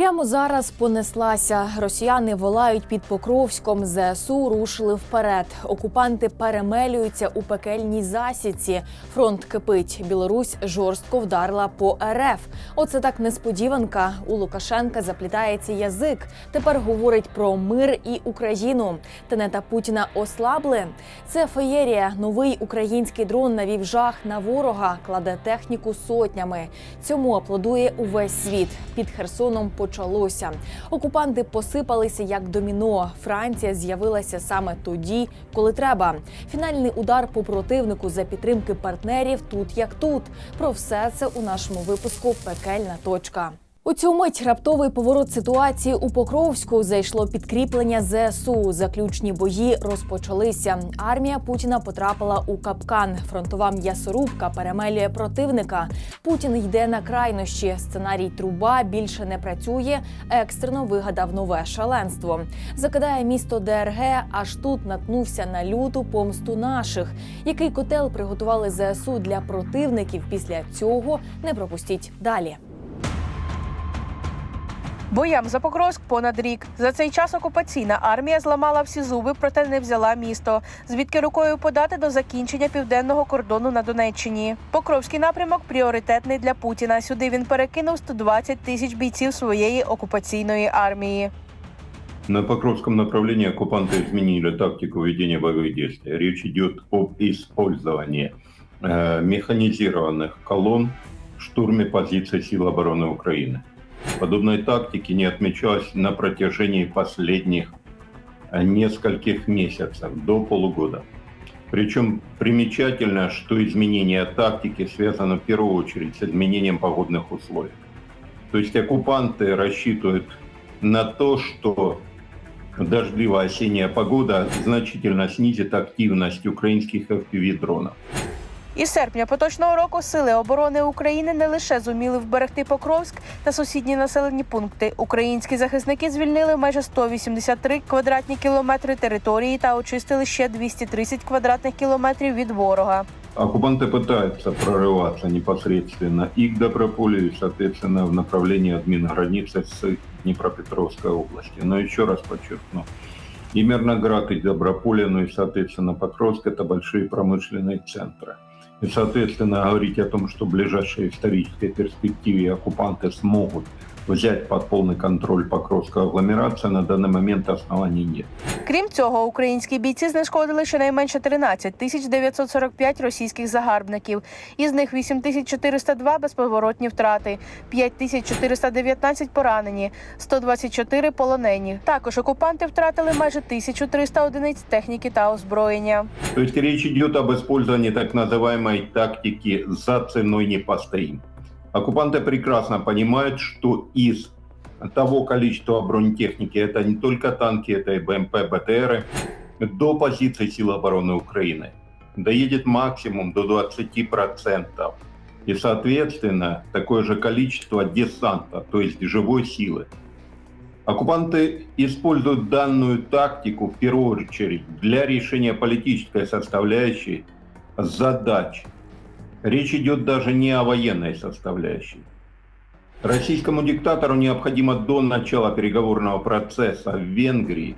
Прямо зараз понеслася. Росіяни волають під Покровськом. ЗСУ рушили вперед. Окупанти перемелюються у пекельній засідці. Фронт кипить. Білорусь жорстко вдарила по РФ. Оце так несподіванка. У Лукашенка заплітається язик. Тепер говорить про мир і Україну. Тенета Путіна ослабли. Це феєрія. Новий український дрон навів жах на ворога, кладе техніку сотнями. Цьому аплодує увесь світ. Під Херсоном почалося. Окупанти посипалися як доміно. Франція з'явилася саме тоді, коли треба. Фінальний удар по противнику за підтримки партнерів тут як тут. Про все це у нашому випуску Пекельна точка. У цю мить раптовий поворот ситуації у Покровську зайшло підкріплення ЗСУ. Заключні бої розпочалися. Армія Путіна потрапила у капкан. Фронтова м'ясорубка перемелює противника. Путін йде на крайнощі. Сценарій труба більше не працює. Екстрено вигадав нове шаленство. Закидає місто ДРГ. Аж тут наткнувся на люту помсту наших. Який котел приготували ЗСУ для противників після цього? Не пропустіть далі. Боям за Покровськ понад рік. За цей час окупаційна армія зламала всі зуби, проте не взяла місто. Звідки рукою подати до закінчення південного кордону на Донеччині. Покровський напрямок пріоритетний для Путіна. Сюди він перекинув 120 тисяч бійців своєї окупаційної армії. На Покровском направлении оккупанты изменили тактику ведения боевых действий. Речь идет об использовании э, механизированных колонн в штурме позиций сил обороны Украины. Подобной тактики не отмечалось на протяжении последних э, нескольких месяцев, до полугода. Причем примечательно, что изменение тактики связано в первую очередь с изменением погодных условий. То есть оккупанты рассчитывают на то, что дождливая осенняя погода значительно снизит активность украинских FPV-дронов. Із серпня поточного року сили оборони України не лише зуміли вберегти Покровськ та сусідні населені пункти. Українські захисники звільнили майже 183 квадратні кілометри території та очистили ще 230 квадратних кілометрів від ворога. Оккупанты пытаются прорываться непосредственно и к Доброполю, и, соответственно, в направлении админ-границы с Днепропетровской области. Но еще раз подчеркну, и Мирноград, и Доброполе, ну и, соответственно, Покровск – это большие промышленные центры. Соответственно, говорить о том, что в ближайшей исторической перспективе оккупанты смогут взять под полный контроль Покровскую агломерацию, на данный момент оснований нет. Крім цього, українські бійці знешкодили щонайменше 13 тисяч 945 російських загарбників. Із них 8 тисяч 402 безповоротні втрати, 5 тисяч 419 поранені, 124 полонені. Також окупанти втратили майже 1300 одиниць техніки та озброєння. То есть речь идет об использовании так называемой тактики «за ценой не постоим». Оккупанты прекрасно понимают, что из того количества бронетехники, это не только танки, это и БМП, БТРы, до позиций сил обороны Украины доедет максимум до 20%. И, соответственно, такое же количество десанта, то есть живой силы. Оккупанты используют данную тактику в первую очередь для решения политической составляющей задач. Речь идет даже не о военной составляющей. Российскому диктатору необходимо до начала переговорного процесса в Венгрии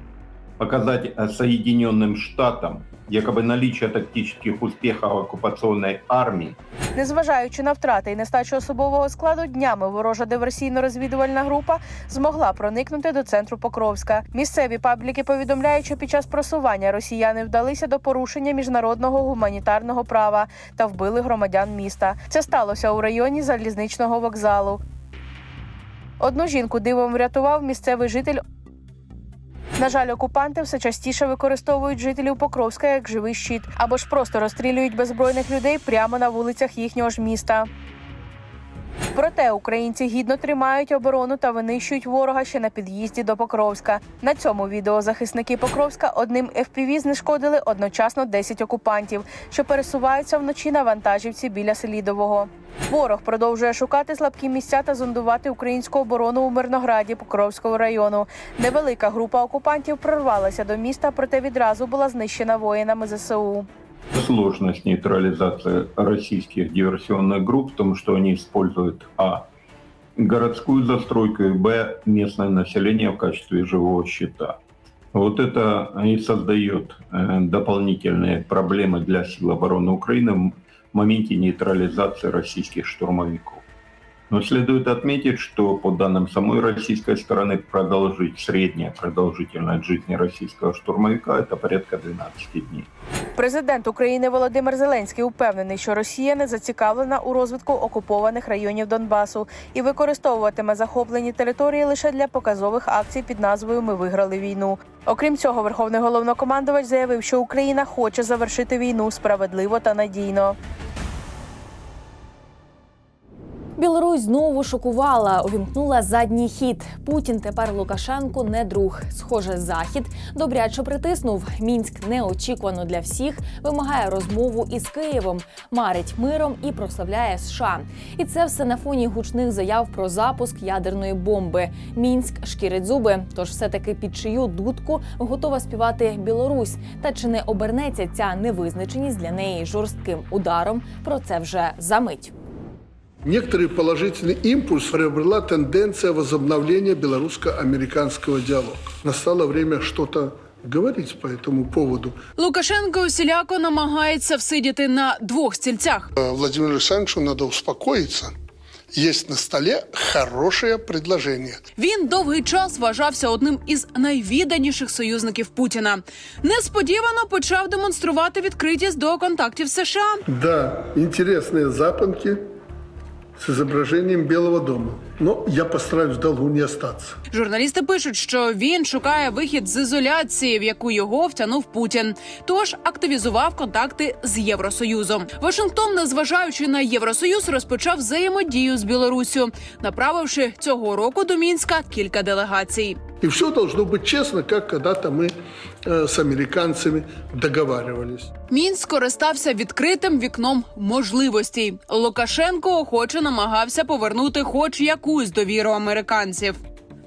показать Соединенным Штатам якобы наличие тактических успехов оккупационной армии Незважаючи на втрати і нестачу особового складу, днями ворожа диверсійно-розвідувальна група змогла проникнути до центру Покровська. Місцеві пабліки повідомляють, що під час просування росіяни вдалися до порушення міжнародного гуманітарного права та вбили громадян міста. Це сталося у районі залізничного вокзалу. Одну жінку дивом врятував місцевий житель. На жаль, окупанти все частіше використовують жителів Покровська як живий щит або ж просто розстрілюють беззбройних людей прямо на вулицях їхнього ж міста. Проте українці гідно тримають оборону та винищують ворога ще на під'їзді до Покровська. На цьому відео захисники Покровська одним FPV знешкодили одночасно 10 окупантів, що пересуваються вночі на вантажівці біля Селідового. Ворог продовжує шукати слабкі місця та зондувати українську оборону у Мирнограді Покровського району. Невелика група окупантів прорвалася до міста, проте відразу була знищена воїнами ЗСУ. Сложность нейтрализации российских диверсионных групп в том, что они используют а. городскую застройку, и б. местное население в качестве живого щита. Вот это и создает э, дополнительные проблемы для сил обороны Украины в моменте нейтрализации российских штурмовиков. Но следует отметить, что по данным самой российской стороны продолжить средняя продолжительность жизни российского штурмовика это порядка 12 дней. Президент України Володимир Зеленський упевнений, що Росія не зацікавлена у розвитку окупованих районів Донбасу і використовуватиме захоплені території лише для показових акцій під назвою Ми виграли війну. Окрім цього, верховний головнокомандувач заявив, що Україна хоче завершити війну справедливо та надійно. Білорусь знову шокувала, увімкнула задній хід. Путін тепер Лукашенку не друг. Схоже, захід добряче притиснув. Мінськ неочікувано для всіх вимагає розмову із Києвом, марить миром і прославляє США. І це все на фоні гучних заяв про запуск ядерної бомби. Мінськ шкірить зуби. Тож все таки під чию дудку готова співати Білорусь. Та чи не обернеться ця невизначеність для неї жорстким ударом? Про це вже за мить. Некоторый положительный импульс приобрела тенденция возобновления белорусско-американского диалога. Настало время что-то говорить по этому поводу. Лукашенко усіляко намагається всидіти на двох стільцях. Э, Владимиру Александровичу надо успокоиться. Есть на столе хорошее предложение. Він довгий час вважався одним із найвіданіших союзників Путіна. Несподівано почав демонструвати відкритість до контактів з США. Да, интересные запонки с изображением Белого дома. Но я постараюсь в долгу не остаться. Журналісти пишуть, що він шукає вихід з ізоляції, в яку його втягнув Путін. Тож активізував контакти з Євросоюзом. Вашингтон, незважаючи на Євросоюз, розпочав взаємодію з Білоруссю, направивши цього року до мінська кілька делегацій. И все должно быть честно, как когда-то мы э, с американцами договаривались. Мінськ скористався відкритим вікном можливостей. Лукашенко охоче намагався повернути хоч якусь довіру американців.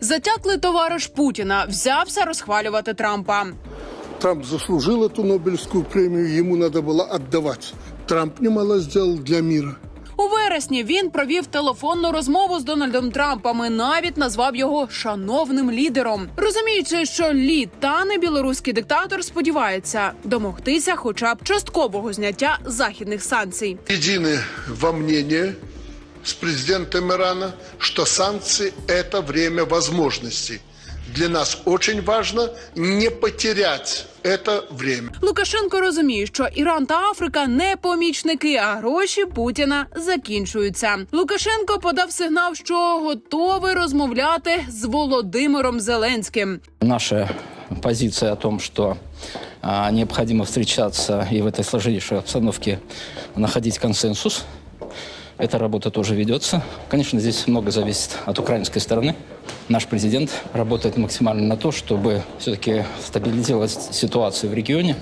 Затяклий товариш Путіна взявся розхвалювати Трампа. Трамп заслужил эту Нобелевскую премию, ему надо было отдавать. Трамп немало сделал для мира. У вересні він провів телефонну розмову з Дональдом Трампом і навіть назвав його шановним лідером. Розуміючи, що лід тане, білоруський диктатор сподівається домогтися, хоча б часткового зняття західних санкцій. Едины во мнении с президентом Ирана, что санкции – это время возможностей Для нас очень важно не потерять это время. Лукашенко розуміє, що Іран та Африка не помічники, а гроші Путіна закінчуються. Лукашенко подав сигнал, що готовий розмовляти з Володимиром Зеленським. Наша позиция о том, что а, необходимо встречаться и в этой сложнейшей обстановке находить консенсус. Эта работа тоже ведется. Конечно, здесь много зависит от украинской стороны. Наш президент работает максимально на то, чтобы все-таки стабилизировать ситуацию в регионе.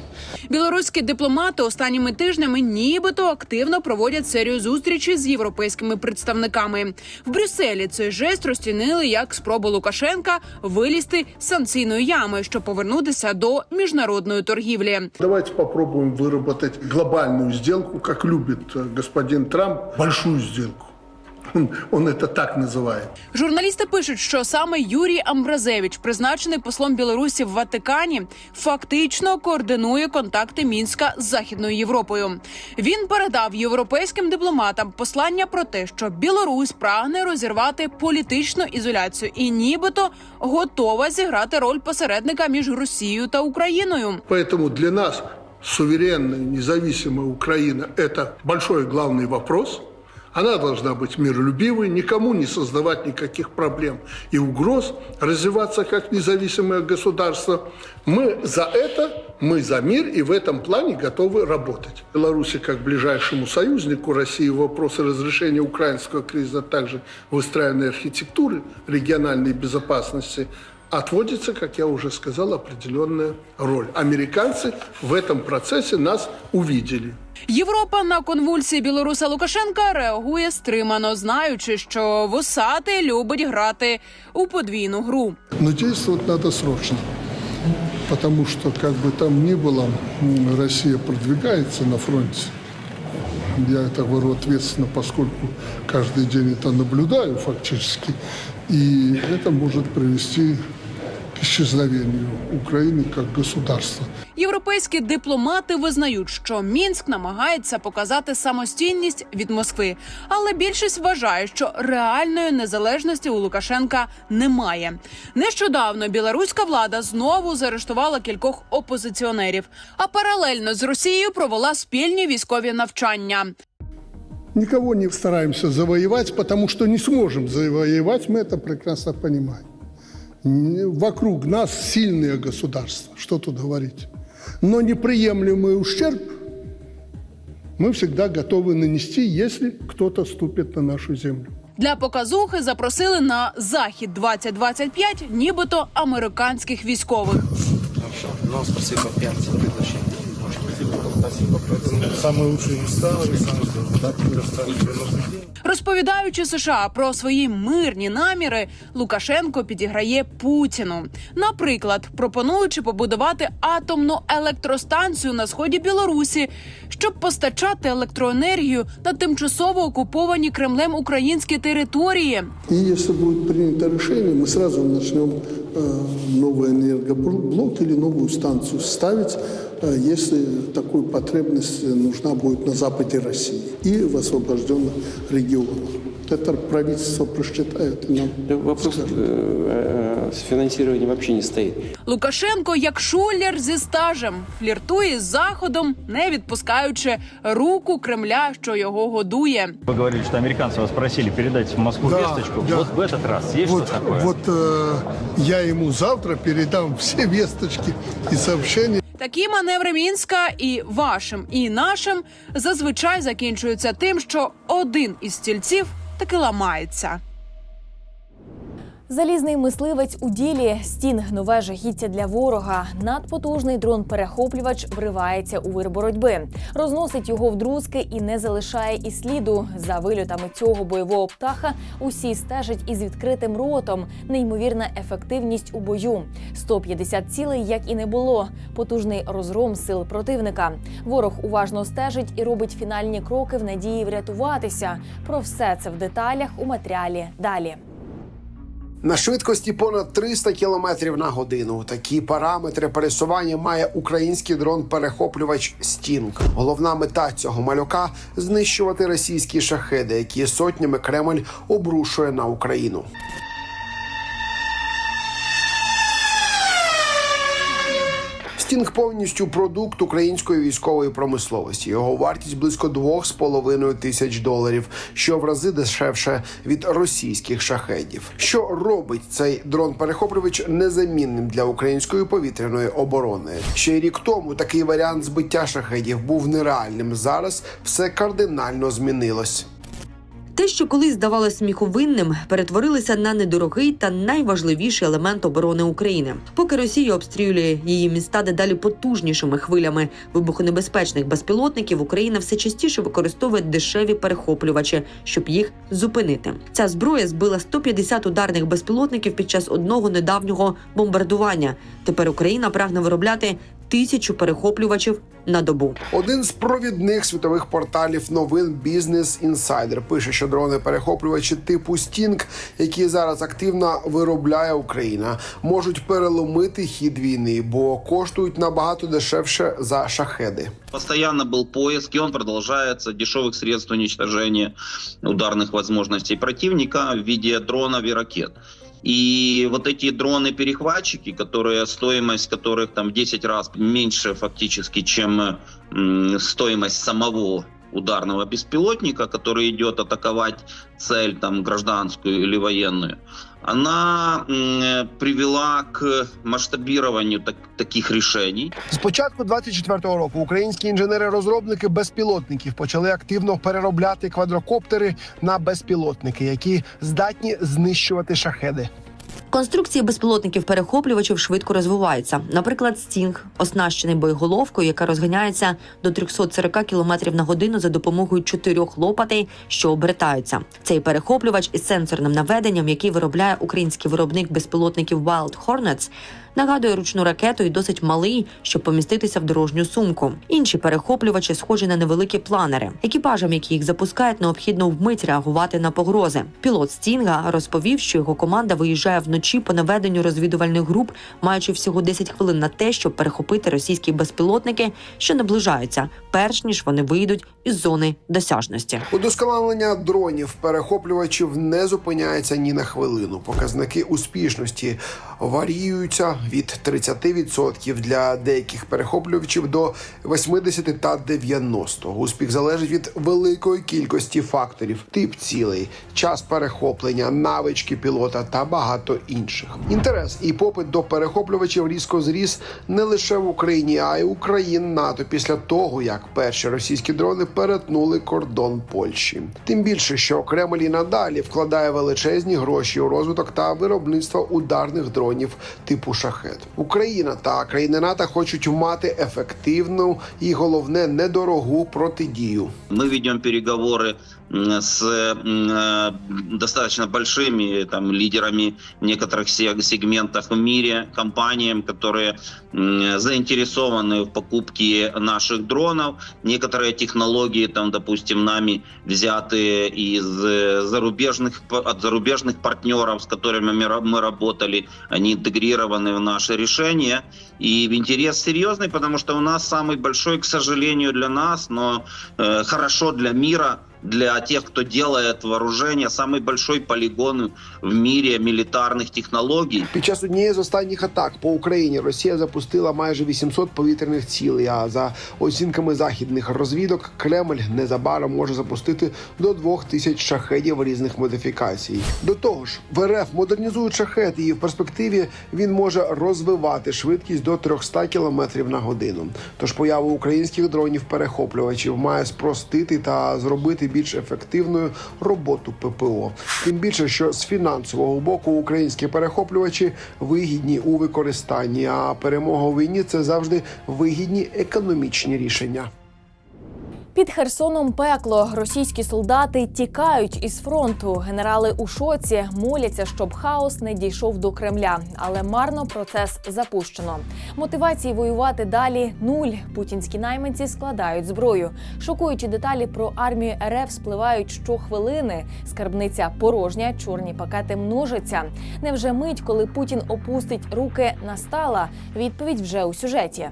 Білоруські дипломати останніми тижнями нібито активно проводять серію зустрічей з європейськими представниками. В Брюсселі цей жест розцінили як спробу Лукашенка вилізти з санкційної ями, щоб повернутися до міжнародної торгівлі. Давайте попробуем выработать глобальную сделку, как любит э, господин Трамп, большую сделку. Он, он это так называет. Журналісти пишуть, що саме Юрій Амбразевич, призначений послом Білорусі в Ватикані, фактично координує контакти мінська з західною Європою. Він передав європейським дипломатам послання про те, що Білорусь прагне розірвати політичну ізоляцію і, нібито, готова зіграти роль посередника між Росією та Україною. Поэтому для нас суверенная, независимая Украина – это большой главный вопрос. Она должна быть миролюбивой, никому не создавать никаких проблем и угроз, развиваться как независимое государство. Мы за это, мы за мир и в этом плане готовы работать. Беларуси как ближайшему союзнику России в вопросе разрешения украинского кризиса, а также выстраивания архитектуры региональной безопасности отводится, как я уже сказал, определенная роль. Американцы в этом процессе нас увидели. Європа на конвульсії білоруса Лукашенка реагує стримано, знаючи, що вусатий любить грати у подвійну гру. Но действовать надо срочно. Потому что, как бы там ни было, м, Россия продвигается на фронте. Я это говорю ответственно, поскольку каждый день это наблюдаю фактически. И это может привести к исчезновению Украины как государства. Європейські дипломати визнають, що Мінськ намагається показати самостійність від Москви, але більшість вважає, що реальної незалежності у Лукашенка немає. Нещодавно білоруська влада знову заарештувала кількох опозиціонерів, а паралельно з Росією провела спільні військові навчання. Никого не стараемся завоевать, потому что не сможем завоевать, мы это прекрасно понимаем. Н- Вокруг нас сильные государства, что тут говорить. Но неприемлемый ущерб мы всегда готовы нанести, если кто-то ступит на нашу землю. Для показухи запросили на захід 2025 нібито американських військових. Ну, спасибо, 5 приглашений. Самые лучшие места, Александр, да, предоставить Розповідаючи США про свої мирні наміри, Лукашенко підіграє Путіну. Наприклад, пропонуючи побудувати атомну електростанцію на сході Білорусі, щоб постачати електроенергію на тимчасово окуповані Кремлем українські території. И если будет принято решение, мы сразу начнем э, новый энергоблок или новую станцию ставить, э, если такую потребность нужна будет на западе России и в освобожденных регионах. Это правительство просчитает и нам Вопрос скажет. э, с финансированием вообще не стоит. Лукашенко, як шулер зі стажем, фліртує з заходом, не відпускаючи руку Кремля, що його годує. Вы говорили, что американцы вас просили передать в Москву Да, весточку. да. Вот в этот раз есть Вот, что такое? вот э, я ему завтра передам все весточки и сообщения. Такі маневри мінська і вашим, і нашим зазвичай закінчуються тим, що один із стільців таки ламається. Залізний мисливець у ділі стінг нове жахіття для ворога. Надпотужний дрон-перехоплювач вривається у вир боротьби, розносить його в друзки і не залишає і сліду. За вильотами цього бойового птаха усі стежать із відкритим ротом. Неймовірна ефективність у бою. 150 цілей, як і не було. Потужний розгром сил противника. Ворог уважно стежить і робить фінальні кроки в надії врятуватися. Про все це в деталях у матеріалі далі. На швидкості понад 300 км на годину. Такі параметри пересування має український дрон-перехоплювач Стінг. Головна мета цього малюка знищувати російські шахеди, які сотнями Кремль обрушує на Україну. Стінг повністю продукт української військової промисловості. Його вартість близько 2,5 тисяч доларів, що в рази дешевше від російських шахедів. Що робить цей дрон-перехоплювач незамінним для української повітряної оборони? Ще рік тому такий варіант збиття шахедів був нереальним. Зараз все кардинально змінилось. Те, що колись здавалось сміховинним, перетворилося на недорогий та найважливіший елемент оборони України. Поки Росія обстрілює її міста дедалі потужнішими хвилями вибухонебезпечних безпілотників, Україна все частіше використовує дешеві перехоплювачі, щоб їх зупинити. Ця зброя збила 150 ударних безпілотників під час одного недавнього бомбардування. Тепер Україна прагне виробляти тисячу перехоплювачів на добу. Один з провідних світових порталів новин Business Insider пише, що дрони-перехоплювачі типу Стінг, які зараз активно виробляє Україна, можуть переломити хід війни, бо коштують набагато дешевше за шахеди. Постоянно был поиск, и он продолжается дешевых средств уничтожения ударных возможностей противника в виде дронов и ракет. И вот эти дроны-перехватчики, которые стоимость которых там в 10 раз меньше фактически, чем м, стоимость самого ударного беспилотника, который идет атаковать цель там гражданскую или военную, она м, привела к масштабированию так- таких решений. З початку 24-го року українські інженери-розробники безпілотників почали активно переробляти квадрокоптери на безпілотники, які здатні знищувати шахеди. Конструкції безпілотників перехоплювачів швидко розвиваються. Наприклад, Стінг оснащений боєголовкою, яка розганяється до 340 км на годину за допомогою чотирьох лопатей, що обертаються. Цей перехоплювач із сенсорним наведенням, який виробляє український виробник безпілотників Wild Hornets, нагадує ручну ракету і досить малий, щоб поміститися в дорожню сумку. Інші перехоплювачі схожі на невеликі планери. Екіпажам, які їх запускають, необхідно вмить реагувати на погрози. Пілот Стінга розповів, що його команда виїжджає вночі по наведенню розвідувальних груп, маючи всього 10 хвилин на те, щоб перехопити російські безпілотники, що наближаються, перш ніж вони вийдуть із зони досяжності. Удосконалення дронів перехоплювачів не зупиняється ні на хвилину. Показники успішності варіюються від 30% для деяких перехоплювачів до 80 та 90. Успіх залежить від великої кількості факторів, тип цілей, час перехоплення, навички пілота та багато інших. Інтерес і попит до перехоплювачів різко зріс не лише в Україні, а й у країн НАТО після того, як перші російські дрони перетнули кордон Польщі. Тим більше, що Кремль і надалі вкладає величезні гроші у розвиток та виробництво ударних дронів типу шахет. Україна та країни НАТО хочуть мати ефективну і головне недорогу протидію. Ми ведем переговоры м, с э, достаточно большими там, лидерами некоторых се- сегментах в мире, компаниями, которые заинтересованы в покупке наших дронов. Некоторые технологии, там, допустим, нами взяты из э, зарубежных, от зарубежных партнеров, с которыми мы, ра- мы работали, они интегрированы в наше решение. И интерес серьезный, потому что у нас самый большой, к сожалению, для нас, но э, хорошо для мира, для тех, кто делает вооружение, самый большой полигон в мире милитарных технологий. Під час однієї з останніх атак по Україні Росія запустила майже 800 повітряних цілей. А за оцінками західних розвідок, Кремль незабаром може запустити до 2000 шахедів різних модифікацій. До того ж, в РФ модернізують шахет, і в перспективі він може розвивати швидкість до 300 км на годину. Тож поява українських дронів перехоплювачів має спростити та зробити більш ефективною роботу ППО. Тим більше, що з фінансового боку українські перехоплювачі вигідні у використанні, а перемога у війні це завжди вигідні економічні рішення. Під Херсоном пекло. Російські солдати тікають із фронту. Генерали у шоці моляться, щоб хаос не дійшов до Кремля. Але марно процес запущено. Мотивації воювати далі нуль. Путінські найманці складають зброю. Шокуючі деталі про армію РФ спливають щохвилини. Скарбниця порожня, чорні пакети множаться. Невже мить, коли Путін опустить руки, настала? Відповідь вже у сюжеті.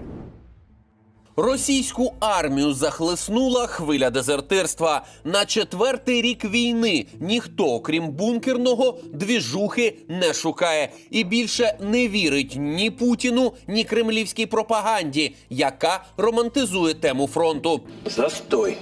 Російську армію захлеснула хвиля дезертирства. На четвертий рік війни ніхто, окрім бункерного, двіжухи не шукає і більше не вірить ні Путіну, ні кремлівській пропаганді, яка романтизує тему фронту. Застой.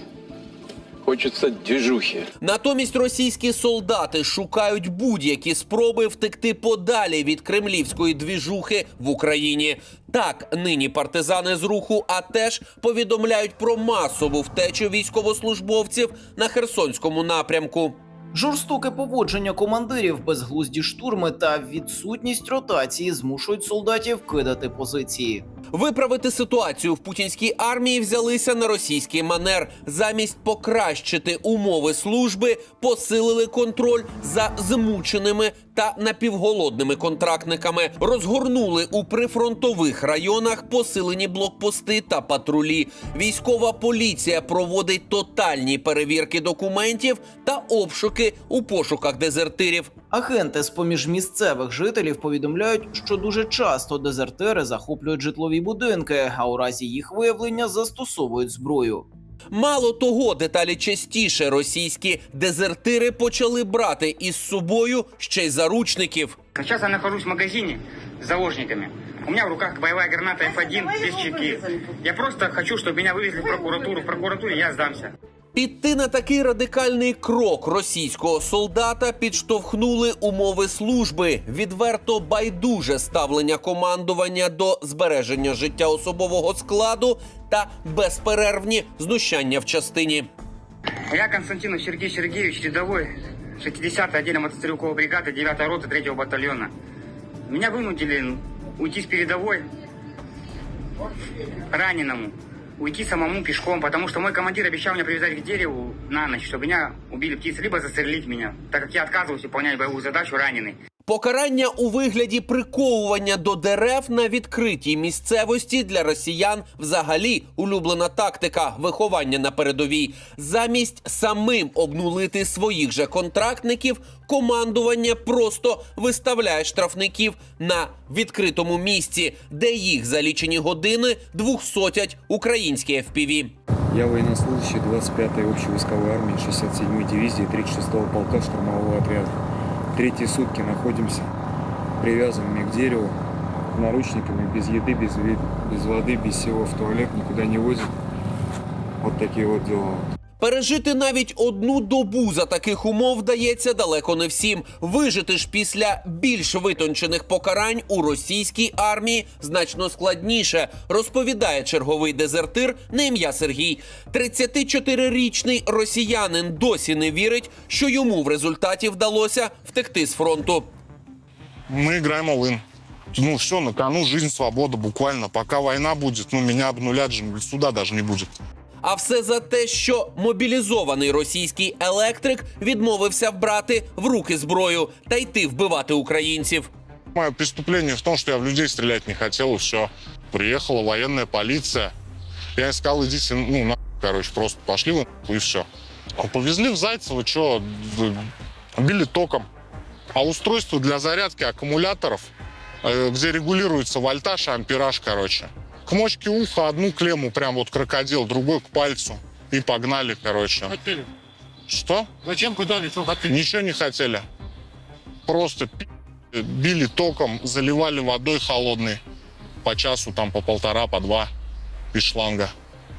Хочется двіжухи. Натомість російські солдати шукають будь-які спроби втекти подалі від кремлівської двіжухи в Україні. Так, нині партизани з руху а теж повідомляють про масову втечу військовослужбовців на Херсонському напрямку. Жорстоке поводження командирів, безглузді штурми та відсутність ротації змушують солдатів кидати позиції. Виправити ситуацію в путінській армії взялися на російський манер. Замість покращити умови служби, посилили контроль за змученими та напівголодними контрактниками, розгорнули у прифронтових районах посилені блокпости та патрулі. Військова поліція проводить тотальні перевірки документів та обшуки у пошуках дезертирів. Агенти з поміж місцевих жителів повідомляють, що дуже часто дезертири захоплюють житлові будинки, а у разі їх виявлення застосовують зброю. Мало того, деталі частіше російські дезертири почали брати із собою ще й заручників. Зараз я нахожусь в магазині з заложниками. У меня в руках боевая граната F1 без чеки. Я просто хочу, чтобы меня вывезли в прокуратуру. В прокуратуре я сдамся. Піти на такий радикальний крок російського солдата підштовхнули умови служби, відверто байдуже ставлення командування до збереження життя особового складу та безперервні знущання в частині. Я Константинов Сергей Сергеевич, рядовой 60-й отдельно мотострелковой бригады 9-й роты 3-го батальона. Меня вынудили уйти с передовой раненому, уйти самому пешком, потому что мой командир обещал меня привязать к дереву на ночь, чтобы меня убили птицы, либо застрелить меня, так как я отказываюсь выполнять боевую задачу раненый. Покарання у вигляді приковування до дерев на відкритій місцевості для росіян взагалі улюблена тактика виховання на передовій. Замість самим обнулити своїх же контрактників, командування просто виставляє штрафників на відкритому місці, де їх за лічені години двохсотять українські FPV. Я военнослужащий 25-й общевойсковой армии 67-й дивизии 36-го полка штурмового отряда. Третьи сутки находимся привязанными к дереву, наручниками, без еды, без, без воды, без всего, в туалет никуда не возят. Вот такие вот дела. Пережити навіть одну добу за таких умов вдається далеко не всім. Вижити ж після більш витончених покарань у російській армії значно складніше, розповідає черговий дезертир на ім'я Сергій. 34-річний росіянин досі не вірить, що йому в результаті вдалося втекти з фронту. Мы играем all-in. Ну все, на кону жизнь, свобода буквально. Пока война будет, ну меня обнулят же, суда даже не будет. А все за те, що мобілізований російський електрик відмовився вбрати в руки зброю та йти вбивати українців. Мое преступление в том, что я в людей стрелять не хотел, и все. Приехала военная полиция. Я сказал, идите, ну, на, короче, просто пошли вы, и все. Повезли в Зайцево, что, били током. А устройство для зарядки аккумуляторов, э, где регулируется вольтаж ампераж, короче. К мочке уха одну клемму прям вот крокодил, другой к пальцу. И погнали, короче. Хотели. Что? Зачем куда лицо хотели? Ничего не хотели. Просто пи- били током, заливали водой холодной. По часу, там по полтора, по два из шланга.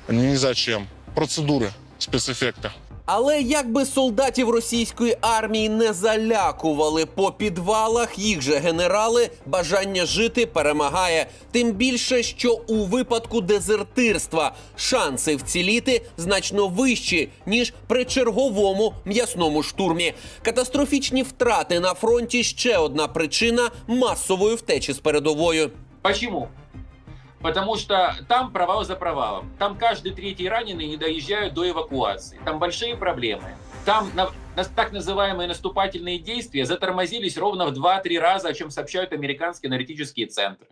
Ни зачем. Процедуры, спецэффекта. Але якби солдатів російської армії не залякували по підвалах, їх же генерали бажання жити перемагає. Тим більше, що у випадку дезертирства шанси вціліти значно вищі ніж при черговому м'ясному штурмі. Катастрофічні втрати на фронті ще одна причина масової втечі з передовою. Почему? Потому что там провал за провалом. Там каждый третий раненый не доезжают до эвакуации. Там большие проблемы. Там на- на- так называемые наступательные действия затормозились ровно в 2-3 раза, о чем сообщают американские аналитические центры.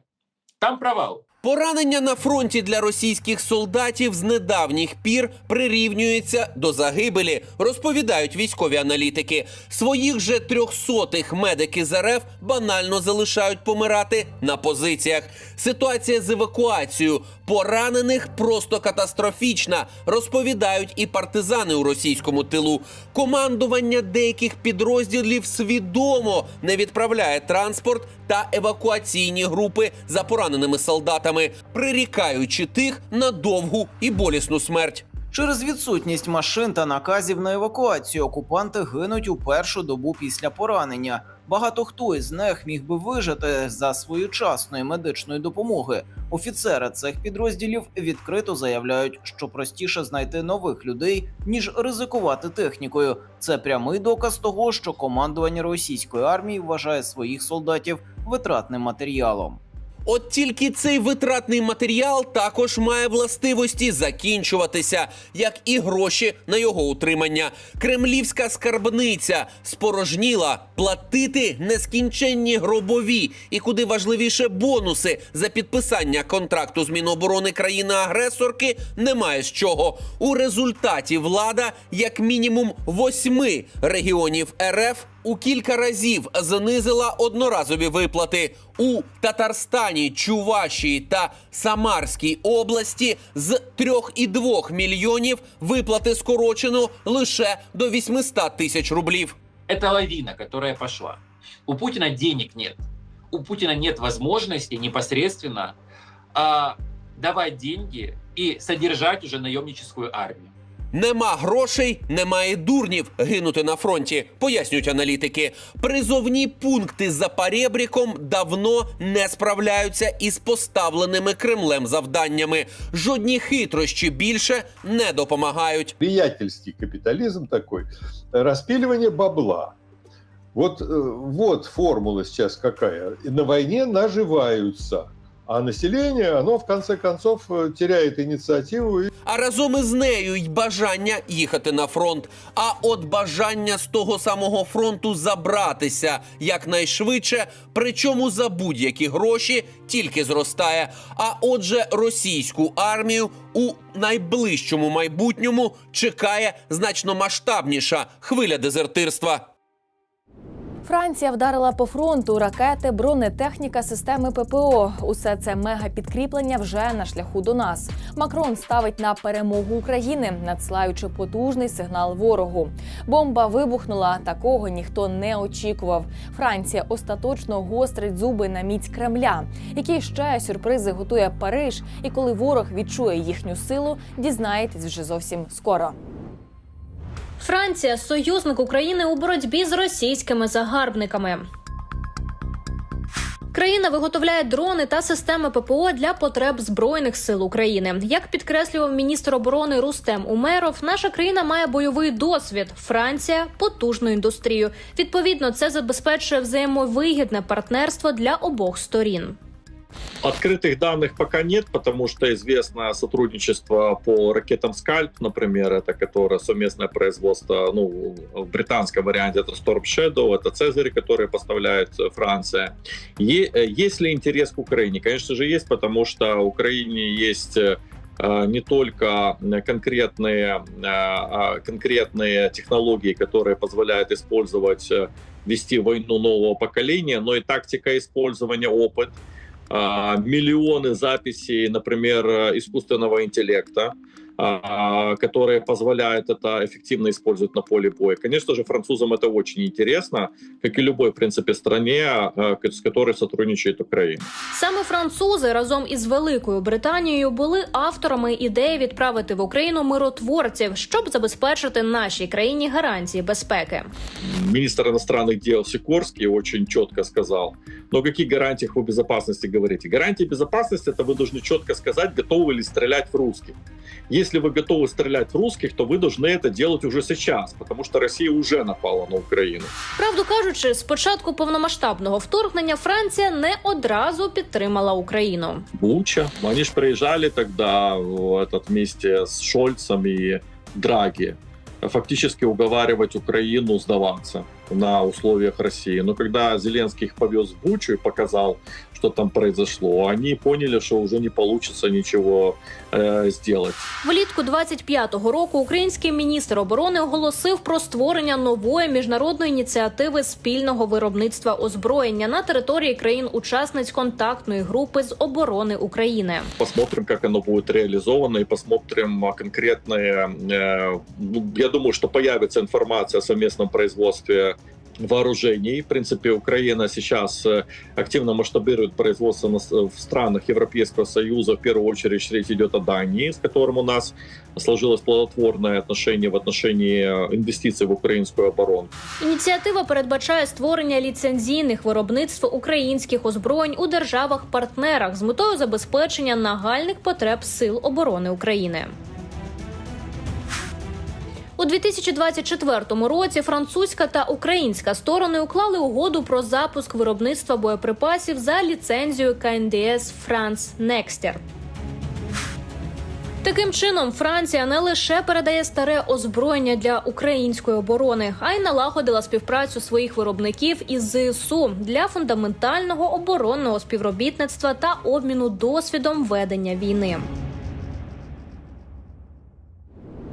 Там провал. Поранення на фронті для російських солдатів з недавніх пір прирівнюється до загибелі, розповідають військові аналітики. Своїх же трьохсотих медики з РФ банально залишають помирати на позиціях. Ситуація з евакуацією поранених просто катастрофічна, розповідають і партизани у російському тилу. Командування деяких підрозділів свідомо не відправляє транспорт та евакуаційні групи за пораненими солдатами, прирікаючи тих на довгу і болісну смерть. Через відсутність машин та наказів на евакуацію окупанти гинуть у першу добу після поранення. Багато хто із них міг би вижити за своєчасної медичної допомоги. Офіцери цих підрозділів відкрито заявляють, що простіше знайти нових людей ніж ризикувати технікою. Це прямий доказ того, що командування російської армії вважає своїх солдатів витратним матеріалом. От тільки цей витратний матеріал також має властивості закінчуватися, як і гроші на його утримання. Кремлівська скарбниця спорожніла платити нескінченні гробові і куди важливіше бонуси за підписання контракту з Міноборони країни-агресорки немає з чого. У результаті влада, як мінімум восьми регіонів РФ. У кілька разів знизила одноразові виплати у Татарстані, Чувашії та Самарській області з 3,2 мільйонів виплати скорочено лише до 800 тисяч рублів. Это лавина, которая пошла. У Путина денег нет. У Путина нет возможности непосредственно а, давать деньги и содержать уже наемническую армию. Нема грошей, немає дурнів гинути на фронті, пояснюють аналітики. Призовні пункти за парєбріком давно не справляються із поставленими Кремлем завданнями. Жодні хитрощі більше не допомагають. приятельский капитализм такой, распиливание бабла. Вот, э, вот формула сейчас какая. На войне наживаются, а население, оно в конце концов э, теряет инициативу А разом із нею й бажання їхати на фронт. А от бажання з того самого фронту забратися якнайшвидше, причому за будь-які гроші тільки зростає. А отже, російську армію у найближчому майбутньому чекає значно масштабніша хвиля дезертирства. Франція вдарила по фронту ракети, бронетехніка, системи ППО. Усе це мегапідкріплення вже на шляху до нас. Макрон ставить на перемогу України, надсилаючи потужний сигнал ворогу. Бомба вибухнула. Такого ніхто не очікував. Франція остаточно гострить зуби на міць Кремля. Які ще сюрпризи готує Париж? І коли ворог відчує їхню силу, дізнаєтесь вже зовсім скоро. Франція союзник України у боротьбі з російськими загарбниками. Країна виготовляє дрони та системи ППО для потреб збройних сил України. Як підкреслював міністр оборони Рустем Умеров, наша країна має бойовий досвід. Франція потужну індустрію. Відповідно, це забезпечує взаємовигідне партнерство для обох сторін. Открытых данных пока нет, потому что известно сотрудничество по ракетам «Скальп», например, это которое совместное производство, ну, в британском варианте это Storm Shadow, это «Цезарь», который поставляет Франция. Е- э, есть ли интерес к Украине? Конечно же есть, потому что у Украине есть э, не только конкретные, э, конкретные технологии, которые позволяют использовать, э, вести войну нового поколения, но и тактика использования, опыт, а, миллионы записей, например, э, искусственного интеллекта, которые позволяют это эффективно использовать на поле боя. Конечно же, французам это очень интересно, как и любой, в принципе, стране, э, с которой сотрудничает Украина. Саме французи разом із Великою Британією були авторами ідеї відправити в Україну миротворців, щоб забезпечити нашій країні гарантії безпеки. Министр иностранных дел Сикорский очень четко сказал, но о каких гарантиях вы безопасности говорите? Гарантии безопасности это вы должны четко сказать, готовы ли стрелять в русских. Если вы готовы стрелять в русских, то вы должны это делать уже сейчас, потому что Россия уже напала на Украину. Правду кажучи, з початку повномасштабного вторгнення Франція не одразу підтримала Україну. Буча. Они же приезжали тогда в этот вместе с Шольцем и Драги фактически уговаривать Украину сдаваться на условиях России. Но когда Зеленский их повез в Бучу и показал, что там произошло, они поняли, что уже не получится ничего э, сделать. Влітку 25-го року український міністр оборони оголосив про створення нової міжнародної ініціативи спільного виробництва озброєння на території країн-учасниць контактної групи з оборони України. Посмотрим, как оно будет реализовано, и посмотрим а, конкретные... э, ну, я думаю, что появится информация о совместном производстве вооружений. В принципе, Украина сейчас э, активно масштабирует производство на с- в странах Европейского Союза. В первую очередь речь идет о Дании, с которым у нас сложилось плодотворное отношение в отношении э, инвестиций в украинскую оборону. Ініціатива передбачає створення ліцензійних виробництв українських озброєнь у державах-партнерах з метою забезпечення нагальних потреб сил оборони України. У 2024 році французька та українська сторони уклали угоду про запуск виробництва боєприпасів за ліцензією КНДС Франц Некстер. Таким чином, Франція не лише передає старе озброєння для української оборони, а й налагодила співпрацю своїх виробників із ЗСУ для фундаментального оборонного співробітництва та обміну досвідом ведення війни.